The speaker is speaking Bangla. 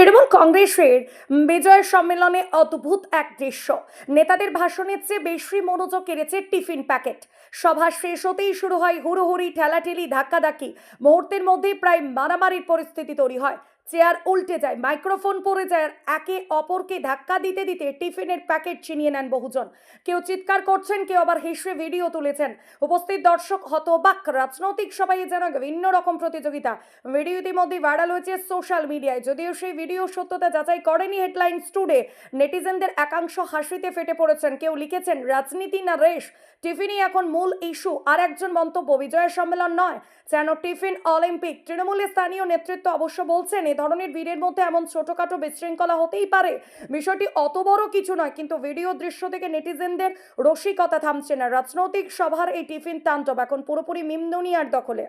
তৃণমূল কংগ্রেসের বিজয় সম্মেলনে অদ্ভুত এক দৃশ্য। নেতাদের ভাষণের চেয়ে বেশি মনোযোগ কেড়েছে টিফিন প্যাকেট। সভা শেষ হতেই শুরু হয় হুড়োহুড়ি, ঠেলাঠেলি, ধাক্কাধাক্কি। মুহূর্তের মধ্যেই প্রায় মারামারির পরিস্থিতি তৈরি হয়। চেয়ার উল্টে যায়, মাইক্রোফোন পড়ে যায় আর একে অপরকে ধাক্কা দিতে দিতে টিফিনের প্যাকেট ছিনিয়ে নেন বহুজন। কেউ চিৎকার করছেন, কেউ আবার হেসে ভিডিও তুলেছেন। উপস্থিত দর্শক হতবাক, রাজনৈতিক সবাই যেন ভিন্ন রকম প্রতিযোগিতা। ভিডিও ইতিমধ্যে ভাইরাল হয়েছে সোশ্যাল মিডিয়ায়। যদিও সেই ভিডিও সত্যতা যাচাই করেনি হেডলাইন স্টুডে নেটিজেনদের একাংশ হাসিতে ফেটে পড়েছেন। কেউ লিখেছেন, রাজনীতি না রেশ, টিফিনই এখন মূল ইস্যু। আর একজন মন্তব্য বিজয়ের সম্মেলন নয়, যেন টিফিন অলিম্পিক। তৃণমূলের স্থানীয় নেতৃত্ব অবশ্য বলছেন, এ ধরনের ভিড়ের মধ্যে এমন ছোটখাটো বিশৃঙ্খলা হতেই পারে। বিষয়টি অত বড় কিছু নয়, কিন্তু ভিডিও দৃশ্য থেকে নেটিজেনদের রসিকতা থামছে না। রাজনৈতিক সভার এই টিফিন তাণ্ডব এখন পুরোপুরি মিম দুনিয়ার দখলে।